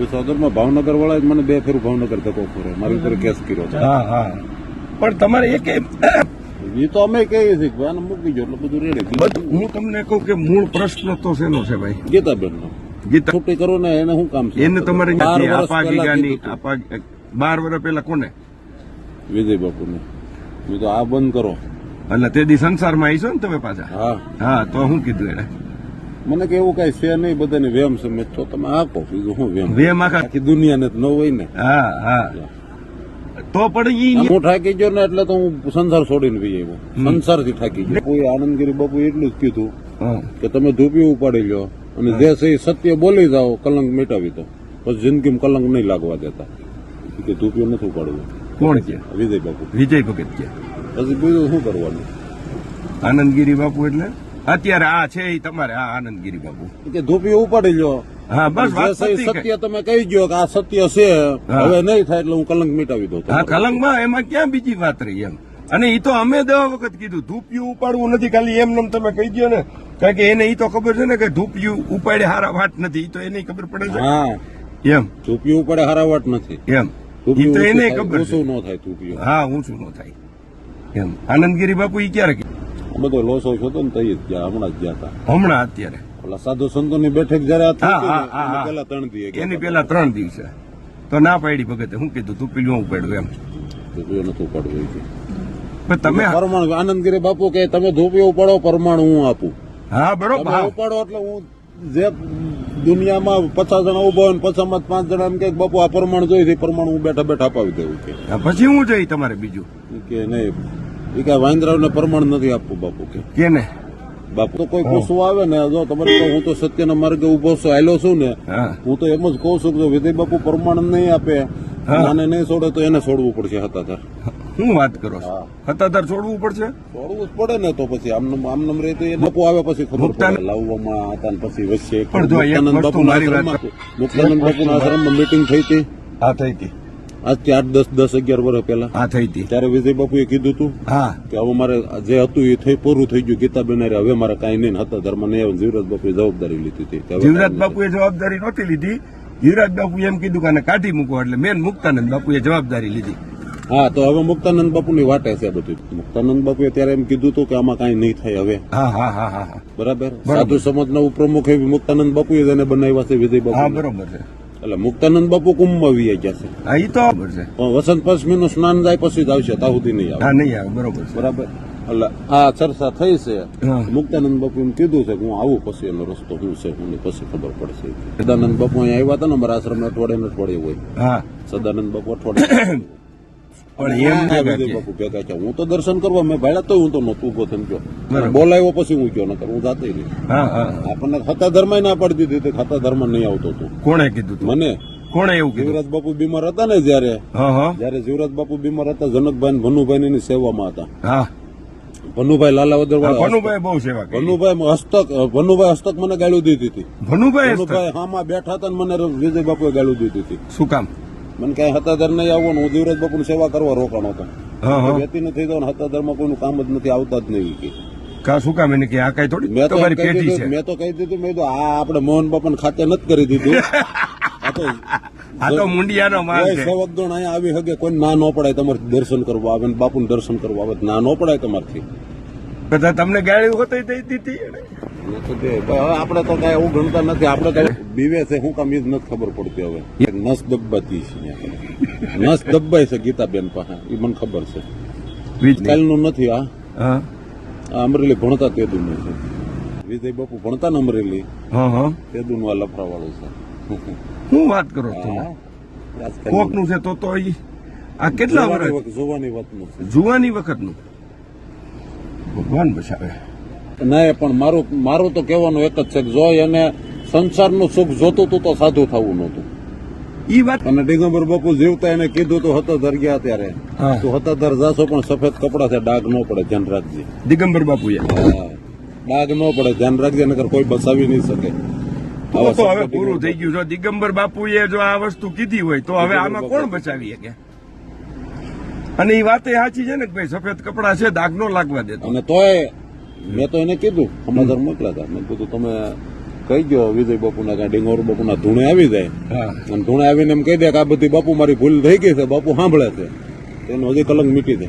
વિસાવદરમાં ભાવનગર વાળા મને બે ફેર ભાવનગર ધક્કો ખોરે મારી ઉપર કેસ કર્યો છે હા હા. પણ તમારે એક એ તો અમે કહીએ છીએ કે આને મૂકી જો એટલે બધું રેડી. હું તમને કહું કે મૂળ પ્રશ્ન તો શેનો છે ભાઈ? ગીતાબેન નો ગીતા છૂટી કરો ને એને શું કામ છે? એને તમારે બાર વર્ષ પેલા પહેલા કોને? વિજય બાપુને મેં તો આ બંધ કરો. એટલે તે દી સંસારમાં આવીશો ને તમે પાછા? હા. હા તો શું કીધું એને. મને કે એવું કઈ છે નહીં બધાને વેમ સમજ તો તમે આપો બીજું હું વેમ વેમ આખા આખી દુનિયાને તો ન હોય ને. હા હા. તો પણ હું થાકી ગયો ને એટલે તો હું સંસાર છોડીને બી આવ્યો. સંસારથી થાકી ગયો. કોઈ આનંદગીરી બાપુ એટલું જ કીધું કે તમે ધૂપી ઉપાડી લો અને જે છે સત્ય બોલી જાઓ કલંક મિટાવી દો. પછી જિંદગીમાં કલંક નહીં લાગવા દેતા. કે ધૂપિયો નથી ઉપાડવું. કોણ કે? વિજય બાપુ. વિજય ભગત કે. પછી બીજું શું કરવાનું? આનંદગીરી બાપુ એટલે? અત્યારે આ છે એ તમારે આ આનંદગીરી બાપુ ઈ કે ધોપી ઉપાડી લો હા બસ એ. સત્ય તમે કહી ગયો કે આ સત્ય છે હવે નહીં થાય એટલે હું કલંક મિટાવી દઉં હા કલંકમાં એમાં ક્યાં બીજી વાત રહી એમ? અને એ તો અમે દવા વખત કીધું ધૂપિયું ઉપાડવું નથી ખાલી એમ નમ તમે કહી દો ને. કારણ કે એને ઈ તો ખબર છે ને કે ધૂપિયું ઉપાડે હારા વાટ નથી ઈ તો એને ખબર પડે છે. હા. એમ. ધૂપિયું ઉપાડે હારા વાટ નથી. એમ. તો એને ખબર શું ન થાય ધૂપિયું. હા ઊંચું ન થાય. એમ. આનંદગીરી બાપુ એ ક્યારે બધો લોસો છો હતો ને તઈ જ ગયા હમણાં જ ગયા હતા. હમણાં અત્યારે? ઓલા સાધુ સંતોની બેઠક જયારે. પહેલા ત્રણ દિવસ એની પેલા ત્રણ દિવસે. તો ના પાડી ભગતે. હું કીધું તું પીલું ઉપાડ્યું એમ. ધૂપીઓ નથી ઉપાડવું એ તમે પરમાણુ આનંદગીરી બાપુ કે તમે ધૂપીઓ ઉપાડો પરમાણુ હું આપું. હા બરોબર. ઉપાડો એટલે હું જે દુનિયામાં પચાસ જણા ઊભો હોય પચાસમાં પાંચ જણા એમ કે બાપુ આ પરમાણુ જોઈ છે પરમાણુ હું બેઠા બેઠા અપાવી દેવું કે પછી હું જોઈ તમારે બીજું? કે નહીં એ કે વાંદરાવને પરમાણુ નથી આપવું બાપુ કે. કેને? બાપુ તો કોઈ પૂછવું આવે ને જો તમારે તો હું તો સત્યના માર્ગે ઊભો છું આયલો છું ને હું. તો એમ જ કહું છું કે વિધય બાપુ પરમાણુ નહીં આપે આને નહીં છોડે તો એને છોડવું પડશે હતાધાર. શું વાત કરો હતાધાર છોડવું પડશે? છોડવું જ પડે ને તો પછી આમનમ આમનમ રહે તો એ બાપુ આવે પછી ખબર પડે. લાવવામાં હતા ને પછી વચ્ચે મુક્તાનંદ બાપુ ના મુક્તાનંદ બાપુના આશ્રમમાં મીટિંગ થઈ હતી. હા થઈ હતી. આજથી આઠ દસ દસ અગિયાર વર્ષ પહેલા. હા થઈ હતી. ત્યારે વિજય બાપુએ કીધું હતું હા. કે હવે મારે જે હતું એ થઈ પૂરું થઈ ગયું. ગીતા બેનારે હવે મારે કાંઈ નહીં. હતા ધર્મ નહીં આવે જીવરાજ બાપુએ જવાબદારી લીધી હતી જીવરાજ બાપુએ જવાબદારી નહોતી લીધી. જીવરાજ બાપુ એમ કીધું કે કાઢી મૂકો એટલે મેન મુક્તાનંદ બાપુએ જવાબદારી લીધી. હા તો હવે મુક્તાનંદ બાપુની વાટે છે બધું. મુક્તાનંદ બાપુએ ત્યારે એમ કીધું હતું કે આમાં કાંઈ નહીં થાય હવે. બરાબર? સાધુ સમાજના ઉપપ્રમુખ એવી મુક્તાનંદ બાપુએ એને બનાવ્યા છે વિજય બાપુ બરોબર છે. એટલે મુક્તાનંદ બાપુ કુંભમાં વી ગયા છે હા એ તો બરોબર છે. પણ વસંત પંચમી નું સ્નાન જાય પછી જ આવશે ત્યાં સુધી નહીં આવે. હા નહીં આવે બરોબર બરાબર? એટલે આ ચર્ચા થઈ છે. મુક્તાનંદ બાપુ એમ કીધું છે કે હું આવું પછી એનો રસ્તો શું છે હું પછી ખબર પડશે. સદાનંદ બાપુ અહીંયા આવ્યા હતા ને અમારા આશ્રમ અઠવાડિયે ને અઠવાડિયે હોય. હા. સદાનંદ બાપુ અઠવાડિયે પણ એમ ના વિજય બાપુ ભેગા છે હું તો દર્શન કરવા મેં ભાડા તો હું તો નહોતું ઊભો થઈને ગયો બોલાવ્યો પછી હું ગયો નકર હું જાતે નહીં. આપણને ખાતા ધર્મ ના પાડી દીધી હતી ખાતા ધર્મ નહીં આવતો તું કોણે કીધું મને? કોણે એવું જીવરાજ બાપુ બીમાર હતા ને જયારે? જયારે જીવરાજ બાપુ બીમાર હતા જનકભાઈ ભનુભાઈ ની સેવામાં હતા. ભનુભાઈ લાલાવદર ભનુભાઈ બહુ સેવા ભનુભાઈ હસ્તક ભનુભાઈ હસ્તક મને ગાળું દીધી હતી. ભનુભાઈ ભનુભાઈ હામાં બેઠા હતા મને વિજય બાપુએ ગાળું દીધી હતી. શું કામ? મને કઈ હતાધર નહીં આવવાનું. હું જીવરાજ બાપુની સેવા કરવા રોકાણો હતો. વ્યક્તિ નથી તો હતાધરમાં કોઈનું કામ જ નથી આવતા જ નહીં કે. કા શું કામ એને કે આ કઈ થોડી મેં તો તમારી કહી પેટી દીધું છે? મેં તો કહી દીધું મેં કીધું આ આપણે મોહન બાપાને ખાતે નથી કરી દીધું. આ તો આ તો મુંડિયાનો માલ છે. સેવક ગણ અહીંયા આવી શકે કોઈ ના ન પડાય તમારે દર્શન કરવા આવે બાપુનું દર્શન કરવા આવે ના ન પડાય તમારથી. બધા તમને ગાળી હોતી દઈ દીધી તો આપણે તો કઈ એવું ગણતા નથી. આપણે કઈ બીવે છે શું કામ એ નથી ખબર પડતી હવે. નસ દબાતી છે નસ દબાય છે ગીતાબેન પાસે. એ મને ખબર છે. કાલનું નથી આ હા. અમરેલી ભણતા તેદુનું છે. વિજય બાપુ ભણતા ને અમરેલી? હા હા. તેદુનું આ લફરાવાળું છે. શું વાત કરો છો? તમે આજકાલ કોકનું છે તો તો આ કેટલા જોવાની વર્ષ? જોવાની વાતનું છે. જુવાની વખતનું ભગવાન બચાવે. નહીં પણ મારું મારું તો કહેવાનું એક જ છે કે જોઈ અને સંસારનું સુખ જોતું હતું તો સાધુ થવું નહોતું. ઈ વાત અને દિગંબર બાપુ જીવતા એને કીધું તો હતાધર ગયા ત્યારે. તો હતાધર જાશો પણ સફેદ કપડા છે ડાઘ ન પડે ધ્યાન રાખજે. દિગંબર બાપુએ. હા. ડાઘ ન પડે ધ્યાન રાખજે નકર કોઈ બચાવી નહીં શકે. તો હવે પૂરું થઈ ગયું. જો દિગંબર બાપુએ જો આ વસ્તુ કીધી હોય તો હવે આમાં કોણ બચાવી શકે? અને એ વાત એ સાચી છે ને કે ભાઈ સફેદ કપડા છે દાગ નો લાગવા દેતો. અને તોય મેં તો એને કીધું સમાચાર મોકલ્યા હતા મેં કીધું તમે કહી ગયો વિજય બાપુના કાંઈ ડિંગોર બાપુના ધૂણે આવી જાય. હા. અને ધૂણે આવીને એમ કહી દે કે આ બધી બાપુ મારી ભૂલ થઈ ગઈ છે બાપુ સાંભળે છે. એનો હજી કલંક મીટી દે.